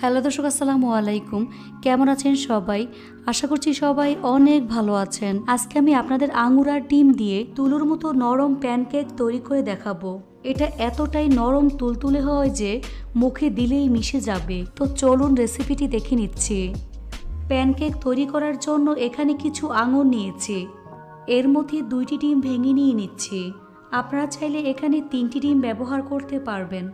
Hello দর্শক, আসসালামু আলাইকুম। কেমন আছেন সবাই? আশা করছি সবাই অনেক ভালো আছেন। আজকে আমি আপনাদের আঙুর আর ডিম দিয়ে তুলোর মতো নরম প্যানকেক তৈরি করে দেখাবো। এটা এতটাই নরম তুলতুলে হয় যে মুখে দিলেই মিশে যাবে। তো চলুন রেসিপিটি দেখে নিচ্ছি। প্যানকেক তৈরি করার জন্য এখানে কিছু আঙুর নিয়েছি। এর মধ্যে দুইটি ডিম ভেঙে নিয়ে নিচ্ছি। আপনারা চাইলে এখানে তিনটি ডিম ব্যবহার করতে পারবেন।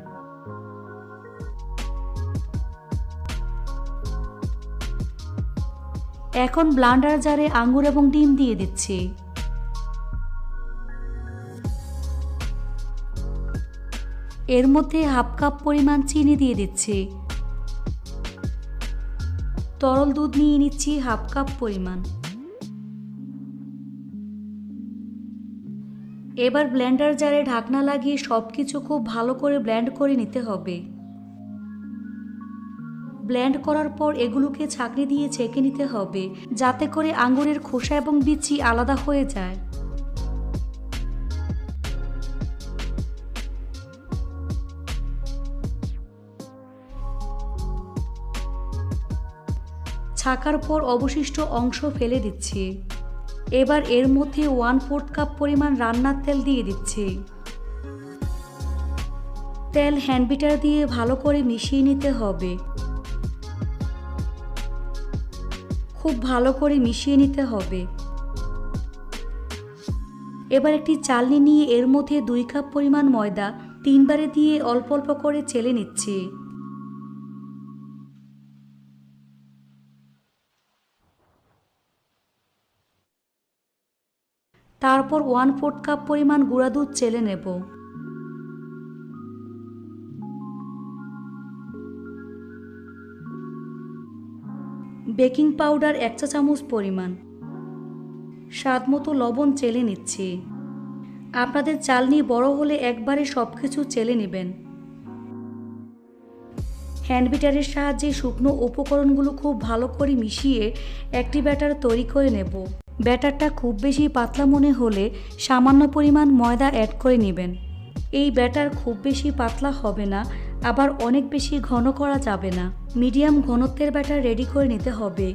এখন ব্লান্ডার জারে আঙ্গুর এবং ডিম দিয়ে দিচ্ছি। এর মধ্যে হাফ কাপ পরিমাণ চিনি দিয়ে দিচ্ছি। তরল দুধ নিয়ে নিচ্ছি হাফ কাপ পরিমাণ। এবার ব্লেন্ডার জারে ঢাকনা লাগিয়ে সব কিছু খুব ভালো করে ব্লেন্ড করে নিতে হবে। ব্লেন্ড করার পর এগুলোকে ছাঁকনি দিয়ে ছেঁকে নিতে হবে, যাতে করে আঙুরের খোসা এবং বিচি আলাদা হয়ে যায়। ছাকার পর অবশিষ্ট অংশ ফেলে দিচ্ছি। এবার এর মধ্যে ওয়ান ফোর্থ কাপ পরিমাণ রান্নার তেল দিয়ে দিচ্ছি। তেল হ্যান্ডবিটার দিয়ে ভালো করে মিশিয়ে নিতে হবে। খুব ভালো করে মিশিয়ে নিতে হবে। এবার একটি চালনি নিয়ে এর মধ্যে দুই কাপ পরিমাণ ময়দা তিনবারে দিয়ে অল্প অল্প করে চেলে নিচ্ছি। তারপর ওয়ান ফোর্থ কাপ পরিমাণ গুঁড়া দুধ চেলে নেব। বেকিং পাউডার এক চা চামচ পরিমাণ। স্বাদ মতো লবণ চেলে নিচ্ছি। আপনাদের চালনি বড় হলে একবারে সব কিছু চেলে নেবেন। হ্যান্ডবিটারের সাহায্যে শুকনো উপকরণগুলো খুব ভালো করে মিশিয়ে একটি ব্যাটার তৈরি করে নেব। ব্যাটারটা খুব বেশি পাতলা মনে হলে সামান্য পরিমাণ ময়দা অ্যাড করে নেবেন। এই ব্যাটার খুব বেশি পাতলা হবে না আবার অনেক বেশি ঘন করা যাবে না। মিডিয়াম ঘনত্বের ব্যাটার রেডি করে নিতে হবে।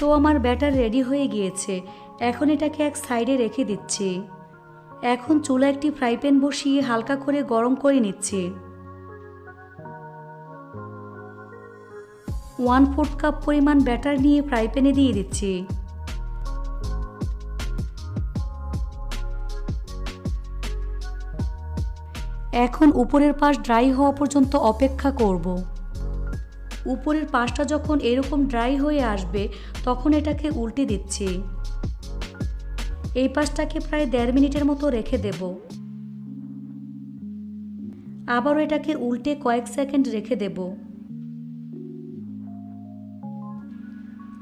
তো আমার ব্যাটার রেডি হয়ে গিয়েছে। এখন এটাকে এক সাইডে রেখে দিচ্ছি। এখন চুলা একটি ফ্রাই প্যান বসিয়ে হালকা করে গরম করে নিচ্ছি। ওয়ান ফোর্থ কাপ পরিমাণ ব্যাটার নিয়ে ফ্রাই প্যানে দিয়ে দিচ্ছি। এখন উপরের পাশ ড্রাই হওয়া পর্যন্ত অপেক্ষা করব। উপরের পাশটা যখন এরকম ড্রাই হয়ে আসবে, তখন এটাকে উল্টে দিচ্ছি। এই পাশটাকে প্রায় দেড় মিনিটের মতো রেখে দেব। আবারও এটাকে উল্টে কয়েক সেকেন্ড রেখে দেব।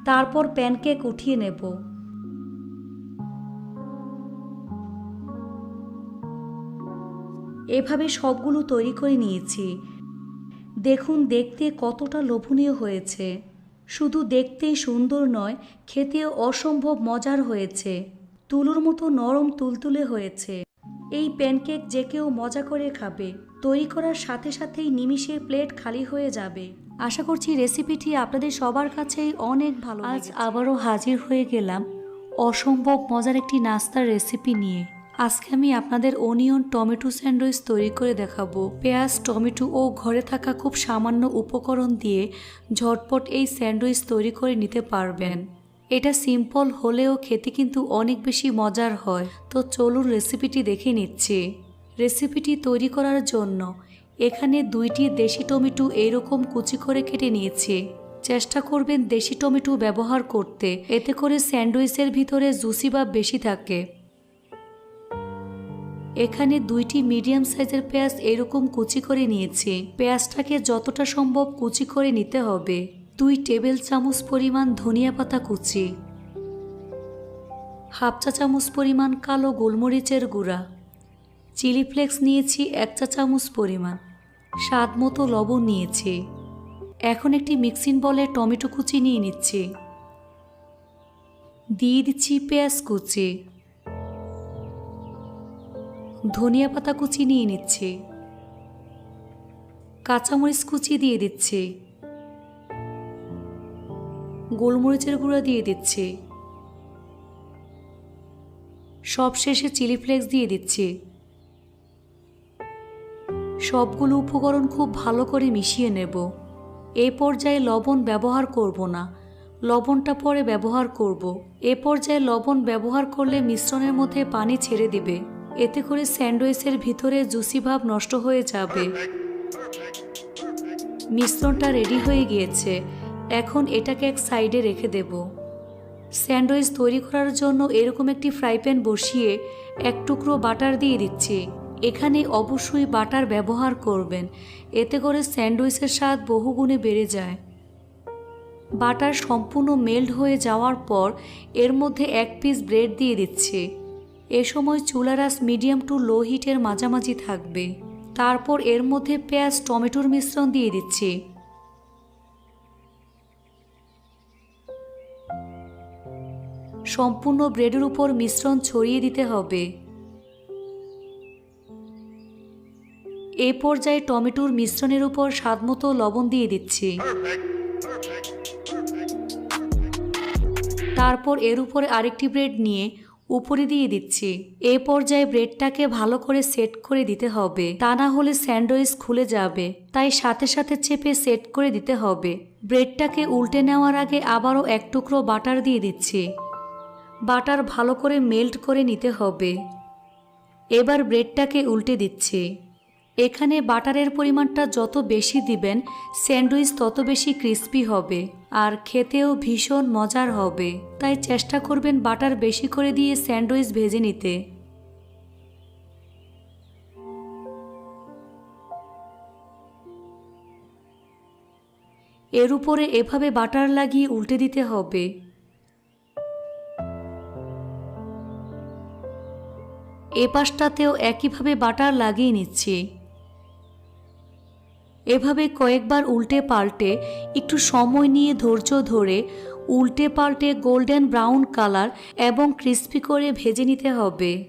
তারপর প্যানকেক উঠিয়ে নেব। এভাবে সবগুলো তৈরি করে নিয়েছি। দেখুন দেখতে কতটা লোভনীয় হয়েছে। শুধু দেখতেই সুন্দর নয় খেতেও অসম্ভব মজার হয়েছে। তুলোর মতো নরম তুলতুলে হয়েছে। এই প্যানকেক যে কেউ মজা করে খাবে। তৈরি করার সাথে সাথেই নিমিষে প্লেট খালি হয়ে যাবে। আশা করছি রেসিপিটি আপনাদের সবার কাছেই অনেক ভালো আজ আবারও হাজির হয়ে গেলাম অসম্ভব মজার একটি নাস্তার রেসিপি নিয়ে। আজকে আমি আপনাদের অনিয়ন টমেটো স্যান্ডউইচ তৈরি করে দেখাবো। পেঁয়াজ, টমেটো ও ঘরে থাকা খুব সামান্য উপকরণ দিয়ে ঝটপট এই স্যান্ডউইচ তৈরি করে নিতে পারবেন। এটা সিম্পল হলেও খেতে কিন্তু অনেক বেশি মজার হয়। তো চলুন রেসিপিটি দেখে নিচ্ছি। রেসিপিটি তৈরি করার জন্য এখানে দুইটি দেশি টমেটো এরকম কুচি করে কেটে নিয়েছি। চেষ্টা করবেন দেশি টমেটো ব্যবহার করতে। এতে করে স্যান্ডউইচের ভিতরে জুসি বা বেশি থাকে। এখানে দুইটি মিডিয়াম সাইজের পেঁয়াজ এরকম কুচি করে নিয়েছি। পেঁয়াজটাকে যতটা সম্ভব কুচি করে নিতে হবে। দুই টেবিল চামচ পরিমাণ ধনিয়া পাতা কুচি। হাফ চা চামচ পরিমাণ কালো গোলমরিচের গুঁড়া। চিলি ফ্লেক্স নিয়েছি এক চা চামচ পরিমাণ। স্বাদ মতো লবণ নিয়েছি। এখন একটি মিক্সিং বলে টমেটো কুচি নিয়ে নিচ্ছি। দিয়ে দিচ্ছি পেঁয়াজ কুচি। ধনিয়া পাতা কুচি নিয়ে নিচ্ছে। কাঁচামরিচ কুচি দিয়ে দিচ্ছে। গোলমরিচের গুঁড়া দিয়ে দিচ্ছে। সব শেষে চিলি ফ্লেক্স দিয়ে দিচ্ছে। সবগুলো উপকরণ খুব ভালো করে মিশিয়ে নেব। এ পর্যায়ে লবণ ব্যবহার করব না। লবণটা পরে ব্যবহার করব। এ পর্যায়ে লবণ ব্যবহার করলে মিশ্রণের মধ্যে পানি ছেড়ে দিবে। এতে করে স্যান্ডউইচের ভিতরে জুসি ভাব নষ্ট হয়ে যাবে। মিশ্রণটা রেডি হয়ে গিয়েছে। এখন এটাকে এক সাইডে রেখে দেব। স্যান্ডউইচ তৈরি করার জন্য এরকম একটি ফ্রাই প্যান বসিয়ে এক টুকরো বাটার দিয়ে দিচ্ছি। এখানে অবশ্যই বাটার ব্যবহার করবেন। এতে করে স্যান্ডউইচের স্বাদ বহুগুণে বেড়ে যায়। বাটার সম্পূর্ণ মেল্ট হয়ে যাওয়ার পর এর মধ্যে এক পিস ব্রেড দিয়ে দিচ্ছি। এ সময় চুলার আঁচ মিডিয়াম টু লো হিটের মাঝামাঝি থাকবে। তারপর এর মধ্যে পেঁয়াজ, টমেটোর মিশ্রণ দিয়ে দিচ্ছি। সম্পূর্ণ ব্রেডের উপর মিশ্রণ ছড়িয়ে দিতে হবে। এ পর্যায়ে টমেটোর মিশ্রণের উপর স্বাদমতো লবণ দিয়ে দিচ্ছি। তারপর এর উপরে আরেকটি ব্রেড নিয়ে উপরে দিয়ে দিচ্ছি। এ পর্যায়ে ব্রেডটাকে ভালো করে সেট করে দিতে হবে। তা না হলে স্যান্ডউইচ খুলে যাবে। তাই সাথে সাথে চেপে সেট করে দিতে হবে। ব্রেডটাকে উল্টে নেওয়ার আগে আবারও এক টুকরো বাটার দিয়ে দিচ্ছি। বাটার ভালো করে মেল্ট করে নিতে হবে। এবার ব্রেডটাকে উল্টে দিচ্ছি। এখানে বাটারের পরিমাণটা যত বেশি দিবেন, স্যান্ডউইচ তত বেশি ক্রিস্পি হবে আর খেতেও ভীষণ মজার হবে। তাই চেষ্টা করবেন বাটার বেশি করে দিয়ে স্যান্ডউইচ ভেজে নিতে। এর উপরে এভাবে বাটার লাগিয়ে উল্টে দিতে হবে। এ পাশটাতেও একইভাবে বাটার লাগিয়ে নিচ্ছি। এভাবে কয়েকবার উল্টে পাল্টে একটু সময় নিয়ে ধৈর্য ধরে উল্টে পাল্টে গোল্ডেন ব্রাউন কালার এবং ক্রিস্পি করে ভেজে নিতে হবে।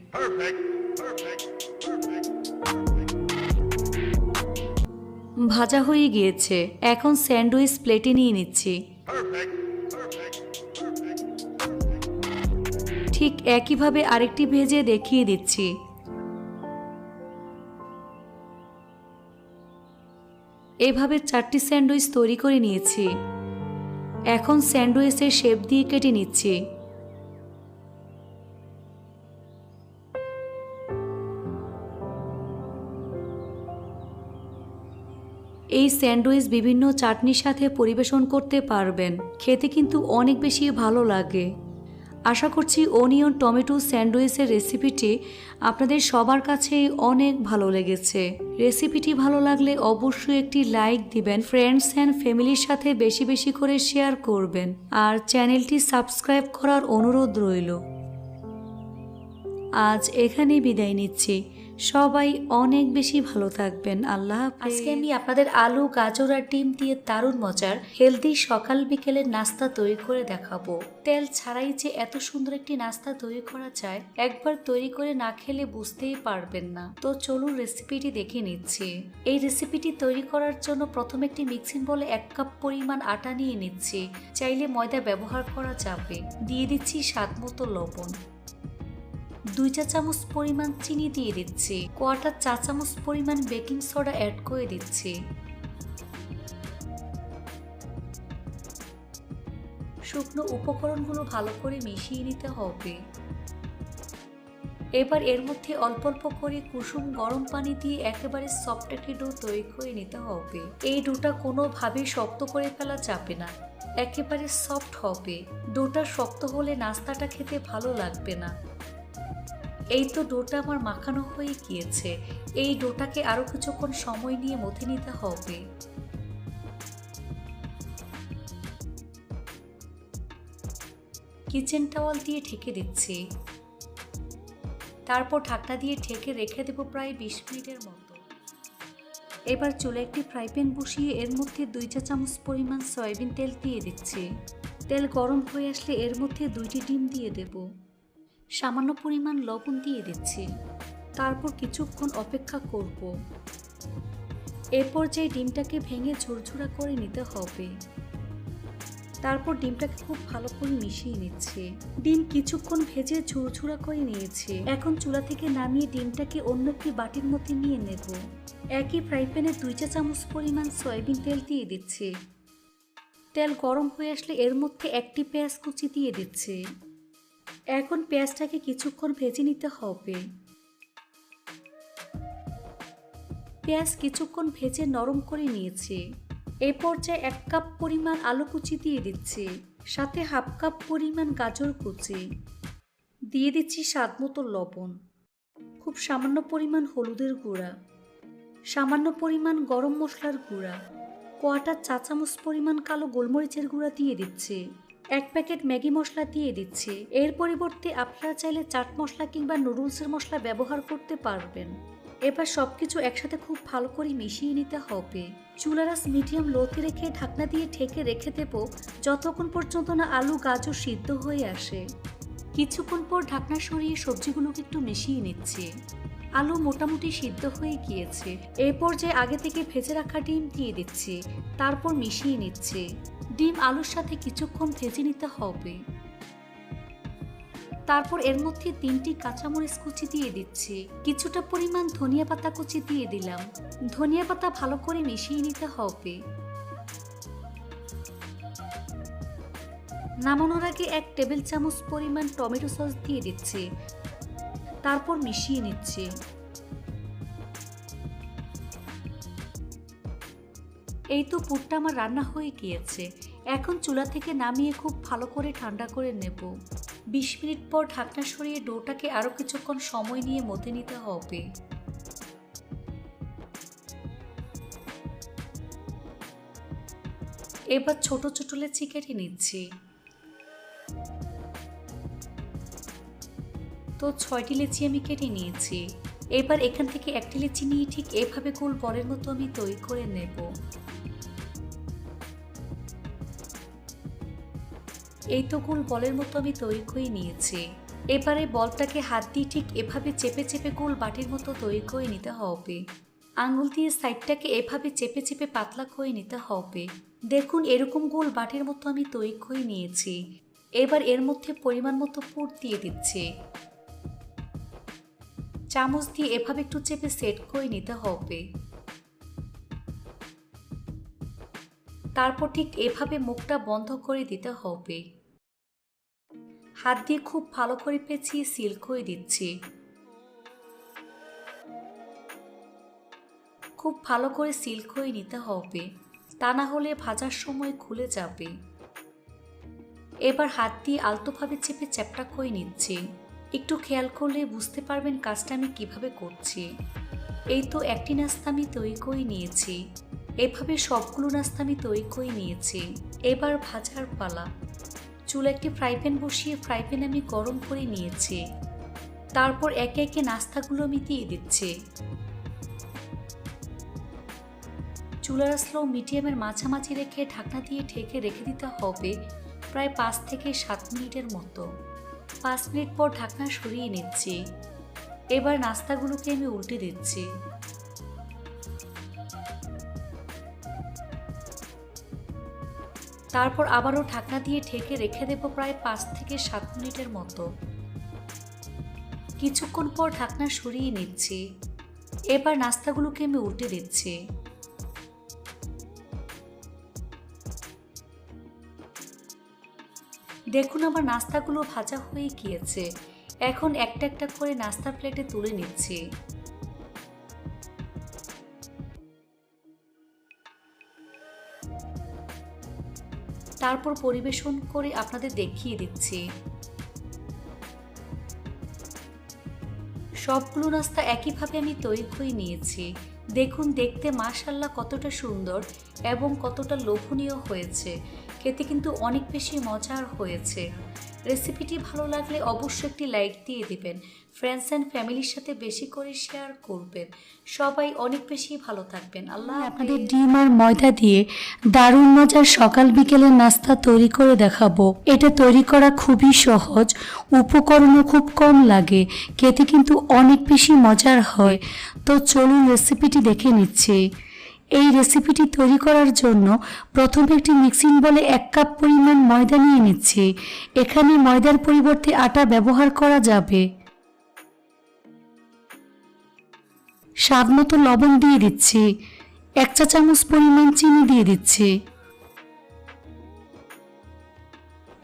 ভাজা হয়ে গিয়েছে। এখন স্যান্ডউইচ প্লেটে নিয়ে নিচ্ছি। ঠিক একইভাবে আরেকটি ভেজে দেখিয়ে দিচ্ছি। এভাবে চারটি স্যান্ডউইচ তৈরি করে নিয়েছি। এখন স্যান্ডউইচের শেপ দিয়ে কেটে নিচ্ছি। এই স্যান্ডউইচ বিভিন্ন চাটনির সাথে পরিবেশন করতে পারবেন। খেতে কিন্তু অনেক বেশি ভালো লাগে। আশা করছি অনিয়ন টমেটো স্যান্ডউইচের রেসিপিটি আপনাদের সবার কাছেই অনেক ভালো লেগেছে। রেসিপিটি ভালো লাগলে অবশ্যই একটি লাইক দিবেন ফ্রেন্ডস অ্যান্ড ফ্যামিলির সাথে বেশি বেশি করে শেয়ার করবেন, আর চ্যানেলটি সাবস্ক্রাইব করার অনুরোধ রইল। আজ এখানেই বিদায় নিচ্ছি। সবাই অনেক বেশি ভালো থাকবেন। আল্লাহ আজকে আমি আপনাদের আলু, গাজর আর ডিম দিয়ে দারুণ মজার হেলদি সকাল বিকেলের নাস্তা তৈরি করে দেখাবো। তেল ছাড়াই যে এত সুন্দর একটি নাস্তা তৈরি করা যায়, একবার তৈরি করে না খেলে বুঝতেই পারবেন না। তো চলুন রেসিপিটি দেখে নিচ্ছি। এই রেসিপিটি তৈরি করার জন্য প্রথমে একটি মিক্সিং বলে এক কাপ পরিমাণ আটা নিয়ে নিচ্ছি। চাইলে ময়দা ব্যবহার করা যাবে। দিয়ে দিচ্ছি স্বাদ মতো লবণ। দুই চা চামচ পরিমাণ চিনি দিয়ে দিচ্ছি। কোয়াটার চা চামচ পরিমাণ বেকিং সোডা অ্যাড করে দিচ্ছি। শুকনো উপকরণগুলো ভালো করে মিশিয়ে নিতে হবে। এবার এর মধ্যে অল্প অল্প করে কুসুম গরম পানি দিয়ে একেবারে সফট একটি ডো তৈরি করে নিতে হবে। এই ডোটা কোনোভাবেই শক্ত করে ফেলা যাবে না। একেবারে সফট হবে। ডোটা শক্ত হলে নাস্তাটা খেতে ভালো লাগবে না। এই তো ডোটা আমার মাখানো হয়ে গিয়েছে। এই ডোটাকে আরও কিছুক্ষণ সময় নিয়ে মথে নিতে হবে। কিচেন টাওয়াল দিয়ে ঢেকে দিচ্ছি। তারপর ঢাকনা দিয়ে ঢেকে রেখে দেবো প্রায় বিশ মিনিটের মতো। এবার চুলে একটি ফ্রাই প্যান বসিয়ে এর মধ্যে দুই চা চামচ পরিমাণ সয়াবিন তেল দিয়ে দিচ্ছি। তেল গরম হয়ে আসলে এর মধ্যে দুইটি ডিম দিয়ে দেবো। সামান্য পরিমাণ লবণ দিয়ে দিচ্ছি। তারপর কিছুক্ষণ অপেক্ষা করব। এরপর যে ডিমটাকে ভেঙে ঝুরঝুরা করে নিতে হবে। তারপর ডিমটাকে খুব ভালো করে মিশিয়ে নিচ্ছে। ডিম কিছুক্ষণ ভেজে ঝুরঝুরা করে নিয়েছে। এখন চুলা থেকে নামিয়ে ডিমটাকে অন্য একটি বাটির মধ্যে নিয়ে নেব। একই ফ্রাই প্যানে দুই চা চামচ পরিমাণ সয়াবিন তেল দিয়ে দিচ্ছে। তেল গরম হয়ে আসলে এর মধ্যে একটি পেঁয়াজ কুচি দিয়ে দিচ্ছে। এখন পেঁয়াজটাকে কিছুক্ষণ ভেজে নিতে হবে। পেঁয়াজ কিছুক্ষণ ভেজে নরম করে নিয়েছে। এ পর্যায়ে এক কাপ পরিমাণ আলু কুচি দিয়ে দিচ্ছে, সাথে হাফ কাপ পরিমাণ গাজর কুচি। দিয়ে দিচ্ছি স্বাদ মতো লবণ, খুব সামান্য পরিমাণ হলুদের গুঁড়া, সামান্য পরিমাণ গরম মশলার গুঁড়া কোয়াটা চা চামচ পরিমাণ কালো গোলমরিচের গুঁড়া দিয়ে দিচ্ছে। এক প্যাকেট ম্যাগি মশলা দিয়ে দিচ্ছে। এর পরিবর্তে আপনারা চাইলে চাট মশলা কিংবা নুডলসের মশলা ব্যবহার করতে পারবেন। এবার সবকিছু একসাথে খুব ভালো করে মিশিয়ে নিতে হবে। চুলারাস মিডিয়াম লোতে রেখে ঢাকনা দিয়ে ঢেকে রেখে দেব যতক্ষণ পর্যন্ত না আলু, গাজর সিদ্ধ হয়ে আসে। কিছুক্ষণ পর ঢাকনা সরিয়ে সবজিগুলোকে একটু মিশিয়ে নিচ্ছে। আলু মোটামুটি সিদ্ধ হয়ে গিয়েছে। এরপর যে আগে থেকে ভেজে রাখা ডিম দিয়ে দিচ্ছে, তারপর মিশিয়ে নিচ্ছে। ডিম আলুর সাথে কিছুক্ষণ ভেজে নিতে হবে। তারপর এর মধ্যে তিনটি কাঁচামরিচ কুচি দিয়ে দিচ্ছি। কিছুটা পরিমাণ ধনিয়া পাতা কুচি দিয়ে দিলাম। ধনিয়া পাতা ভালো করে মিশিয়ে নিতে হবে। নামানোর আগে এক টেবিল চামচ পরিমাণ টমেটো সস দিয়ে দিচ্ছি। তারপর মিশিয়ে নিচ্ছে। এই তো পুরটা আমার রান্না হয়ে গিয়েছে। এখন চুলা থেকে নামিয়ে খুব ভালো করে ঠান্ডা করে নেব। বিশ মিনিট পর ঢাকনা সরিয়ে ডোটাকে আরও কিছুক্ষণ সময় নিয়ে মতে নিতে হবে। এবার ছোট ছোট লেচি কেটে নিচ্ছি। তো ছয়টি লেচি আমি কেটে নিয়েছি। এবার এখান থেকে একটি লেচি নিয়ে ঠিক এভাবে গোল বলের মতো আমি তৈরি করে নেব। এই তো গোল বলের মতো আমি তৈরি করে নিয়েছি। এবারে বলটাকে হাত দিয়ে ঠিক এভাবে চেপে চেপে গোল বাটির মতো তৈরি করে নিতে হবে। আঙুল দিয়ে সাইডটাকে এভাবে চেপে চেপে পাতলা করে নিতে হবে। দেখুন, এরকম গোল বাটির মতো আমি তৈরি করে নিয়েছি। এবার এর মধ্যে পরিমাণ মতো পুর দিয়ে দিচ্ছে। চামচ দিয়ে এভাবে একটু চেপে সেট করে নিতে হবে। তারপর ঠিক এভাবে মুখটা বন্ধ করে দিতে হবে। হাত দিয়ে খুব ভালো করে পেঁচিয়ে সিল করে দিচ্ছি। খুব ভালো করে সিল করে নিতে হবে। তা না হলে ভাজার সময় খুলে যাবে। এবার হাত দিয়ে আলতোভাবে চেপে চ্যাপটা করে নিচ্ছি। একটু খেয়াল করলে বুঝতে পারবেন কাজটা আমি কীভাবে করছি। এই তো একটি নাস্তা আমি তৈরি করে নিয়েছি। এভাবে সবগুলো নাস্তা আমি তৈরি করে নিয়েছি। এবার ভাজার পালা। চুলে একটি ফ্রাই প্যান বসিয়ে ফ্রাই প্যান আমি গরম করে নিয়েছি। তারপর একে একে নাস্তাগুলো আমি দিয়ে দিচ্ছি। চুলার স্লো মিডিয়ামের মাঝামাঝি রেখে ঢাকনা দিয়ে ঢেকে রেখে দিতে হবে প্রায় পাঁচ থেকে সাত মিনিটের মতো। পাঁচ মিনিট পর ঢাকনা সরিয়ে নিচ্ছি। এবার নাস্তাগুলোকে আমি উল্টে দিচ্ছি। তারপর আবারও ঢাকনা দিয়ে ঢেকে রেখে দেব প্রায় পাঁচ থেকে সাত মিনিটের মতো। কিছুক্ষণ পর ঢাকনা সরিয়ে নিচ্ছি। এবার নাস্তাগুলোকে আমি উল্টে দিচ্ছি। দেখুন আমার নাস্তাগুলো ভাজা হয়ে গিয়েছে। এখন একটা একটা করে নাস্তা প্লেটে তুলে নিচ্ছি। তারপর পরিবেশন করে আপনাদের দেখিয়ে দিচ্ছি। সবগুলো নাস্তা একইভাবে আমি তৈরি করে নিয়েছি। দেখুন, দেখতে মাশাল্লাহ কতটা সুন্দর এবং কতটা লোভনীয় হয়েছে। খেতে কিন্তু অনেক বেশি মজার হয়েছে। রেসিপিটি ভালো লাগলে অবশ্যই একটি লাইক দিয়ে দিবেন। ফ্রেন্ডস অ্যান্ড ফ্যামিলির সাথে বেশি করে শেয়ার করবেন। সবাই অনেক বেশি ভালো থাকবেন। আল্লাহ আপনাদের ডিম আর ময়দা দিয়ে দারুণ মজার সকাল বিকেলের নাস্তা তৈরি করে দেখাবো। এটা তৈরি করা খুবই সহজ উপকরণও খুব কম লাগে খেতে কিন্তু অনেক বেশি মজার হয়। তো চলুন রেসিপিটি দেখে নিচ্ছি। এই রেসিপিটি তৈরি করার জন্য প্রথমে একটি মিক্সিং বলে এক কাপ পরিমাণ ময়দা নিয়ে নিচ্ছি। এখানে ময়দার পরিবর্তে আটা ব্যবহার করা যাবে। স্বাদ মতো লবণ দিয়ে দিচ্ছি। এক চা চামচ পরিমাণ চিনি দিয়ে দিচ্ছি।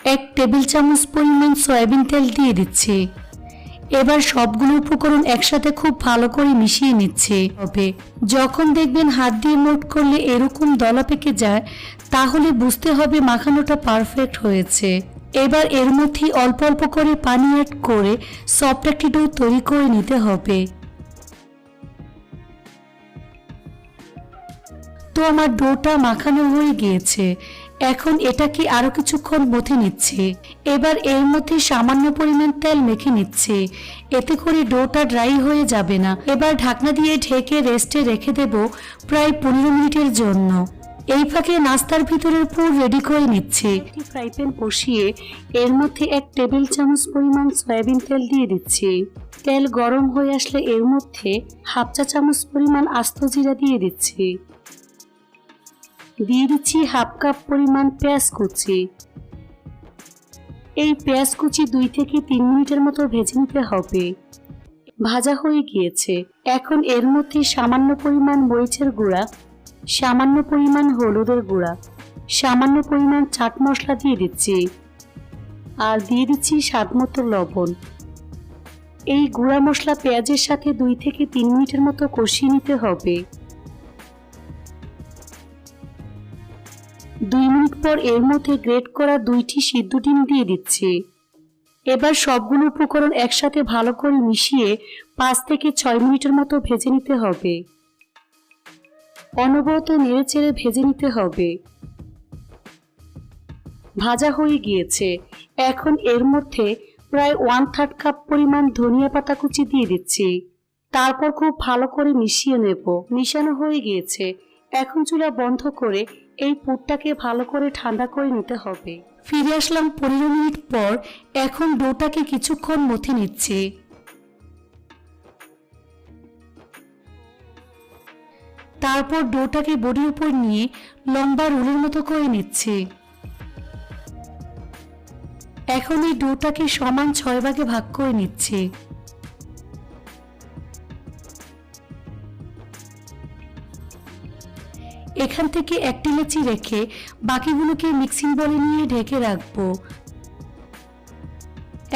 এক টেবিল চামচ পরিমাণ সয়াবিন তেল দিয়ে দিচ্ছি। এবার সবগুলো উপকরণ একসাথে খুব ভালো করে মিশিয়ে নিচ্ছে হবে যখন দেখবেন হাত দিয়ে মোট করলে এরকম দলা পেকে যায়, তাহলে বুঝতে হবে মাখানোটা পারফেক্ট হয়েছে। এবার এর মধ্যে অল্প অল্প করে পানি অ্যাড করে সফট একটি ডো তৈরি করে নিতে হবে। তো আমার ডোটা মাখানো হয়ে গিয়েছে। এখন এটাকে আরও কিছুক্ষণ মথে নিচ্ছে। এবার এর মধ্যে সামান্য পরিমাণ তেল মেখে নিচ্ছে। এতে করে ডোটা ড্রাই হয়ে যাবে না। এবার ঢাকনা দিয়ে ঢেকে রেস্টে রেখে দেব প্রায় পনেরো মিনিটের জন্য। এই ফাঁকে নাস্তার ভিতরের পুর রেডি করে নিচ্ছে। একটি ফ্রাই প্যান বসিয়ে এর মধ্যে এক টেবিল চামচ পরিমাণ সয়াবিন তেল দিয়ে দিচ্ছি। তেল গরম হয়ে আসলে এর মধ্যে হাফ চা চামচ পরিমাণ আস্ত জিরা দিয়ে দিচ্ছি। দিয়ে দিচ্ছি হাফ কাপ পরিমাণ পেঁয়াজ কুচি। এই পেঁয়াজ কুচি দুই থেকে তিন মিনিটের মতো ভেজে নিতে হবে। ভাজা হয়ে গিয়েছে। এখন এর মধ্যে সামান্য পরিমাণ মরিচের গুঁড়া, সামান্য পরিমাণ হলুদের গুঁড়া, সামান্য পরিমাণ চাট মশলা দিয়ে দিচ্ছি। আর দিয়ে দিচ্ছি স্বাদ মতো লবণ। এই গুঁড়া মশলা পেঁয়াজের সাথে দুই থেকে তিন মিনিটের মতো কষিয়ে নিতে হবে। দুই মিনিট পর এর মধ্যে গ্রেট করা দুইটি সিদ্ধ ডিম দিয়ে দিচ্ছি। এবার সবগুলো উপকরণ একসাথে ভালো করে মিশিয়ে পাঁচ থেকে ছয় মিনিটের মতো ভেজে নিতে হবে। অনবরত নেড়ে চেড়ে ভেজে নিতে হবে। ভাজা হয়ে গিয়েছে। এখন এর মধ্যে প্রায় ওয়ান থার্ড কাপ পরিমাণ ধনিয়া পাতা কুচি দিয়ে দিচ্ছি। তারপর খুব ভালো করে মিশিয়ে নেব। মিশানো হয়ে গিয়েছে। এখন চুলা বন্ধ করে এই পুরটাকে ভালো করে ঠান্ডা করে নিতে হবে। ফিরে আসলাম পনেরো মিনিট পর, এখন ডোটাকে কিছুক্ষণ মথে নিচ্ছে। তারপর ডোটাকে বডির উপর নিয়ে লম্বা রোলের মতো করে নিচ্ছে। এখন এই ডোটাকে সমান ছয় ভাগে ভাগ করে নিচ্ছে। এখান থেকে একটি লেচি রেখে বাকিগুলোকে মিক্সিং বলে নিয়ে ঢেকে রাখব।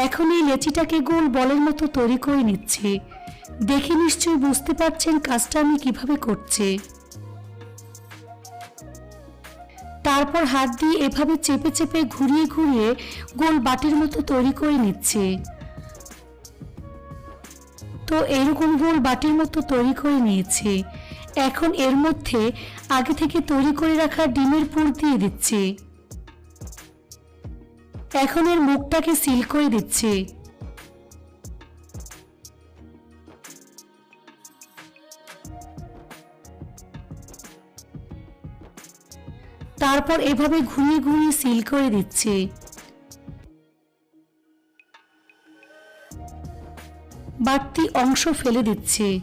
এখন এই লেচিটাকে গোল বলের মতো তৈরি করে নিচ্ছি। দেখে নিশ্চয়ই বুঝতে পারছেন কাজটা আমি কীভাবে করছি। তারপর হাত দিয়ে এভাবে চেপে চেপে ঘুরিয়ে ঘুরিয়ে গোল বাটির মতো তৈরি করে নিচ্ছে। তো এরকম গোল বাটির মতো তৈরি করে নিয়েছি। এখন এর মধ্যে আগে থেকে তৈরি করে রাখা ডিমের পুর দিয়ে দিচ্ছি। এখন এর মুখটাকে সিল করে দিচ্ছি। তারপর এভাবে ঘুরিয়ে ঘুরিয়ে সিল করে দিচ্ছি। বাড়তি অংশ ফেলে দিচ্ছি।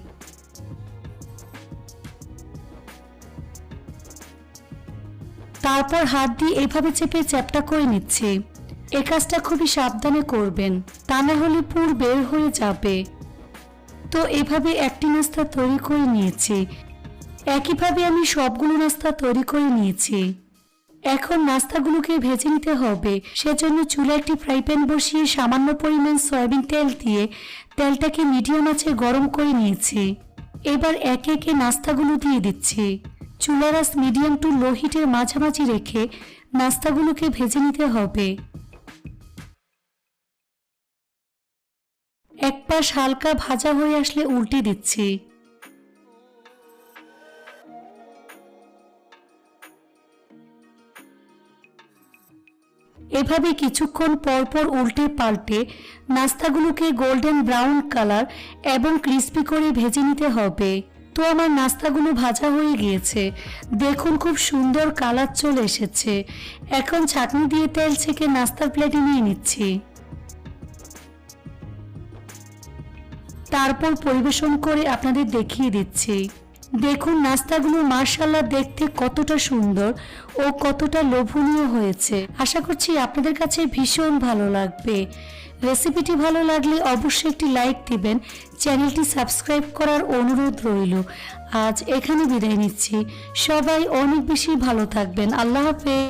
তারপর হাত দিয়ে এভাবে চেপে চ্যাপটা করে নিচ্ছে। এ কাজটা খুবই সাবধানে করবেন, তা না হলে পুর বের হয়ে যাবে। তো এভাবে একটি নাস্তা তৈরি করে নিয়েছি। একইভাবে আমি সবগুলো নাস্তা তৈরি করে নিয়েছি। এখন নাস্তাগুলোকে ভেজে নিতে হবে। সেজন্য চুলা একটি ফ্রাই প্যান বসিয়ে সামান্য পরিমাণ সয়াবিন তেল দিয়ে তেলটাকে মিডিয়াম আঁচে গরম করে নিয়েছি। এবার একে একে নাস্তাগুলো দিয়ে দিচ্ছি। চুলার আঁচ মিডিয়াম টু লো হিটের মাঝামাঝি রেখে নাস্তাগুলোকে ভেজে নিতে হবে। এক পাশ হালকা ভাজা হয়ে আসলে উল্টে দিচ্ছি। এভাবে কিছুক্ষণ পর পর উল্টে পাল্টে নাস্তাগুলোকে গোল্ডেন ব্রাউন কালার এবং ক্রিস্পি করে ভেজে নিতে হবে। তো আমার নাস্তাগুলো ভাজা হয়ে গিয়েছে। দেখুন খুব সুন্দর কালার চলে এসেছে। এখন চাটনি দিয়ে তেল ছেঁকে নাস্তার প্লেটে নিয়ে নিচ্ছি। তারপর পরিবেশন করে আপনাদের দেখিয়ে দিচ্ছি। দেখুন নাস্তাগুলো মার্শাল্লাহ দেখতে কতটা সুন্দর ও কতটা লোভনীয় হয়েছে। আশা করছি আপনাদের কাছে ভীষণ ভালো লাগবে। রেসিপিটি ভালো লাগলে অবশ্যই একটি লাইক দিবেন চ্যানেলটি সাবস্ক্রাইব করার অনুরোধ রইল। আজ এখানে বিদায় নিচ্ছি। সবাই অনেক বেশি ভালো থাকবেন। আল্লাহ হাফেজ।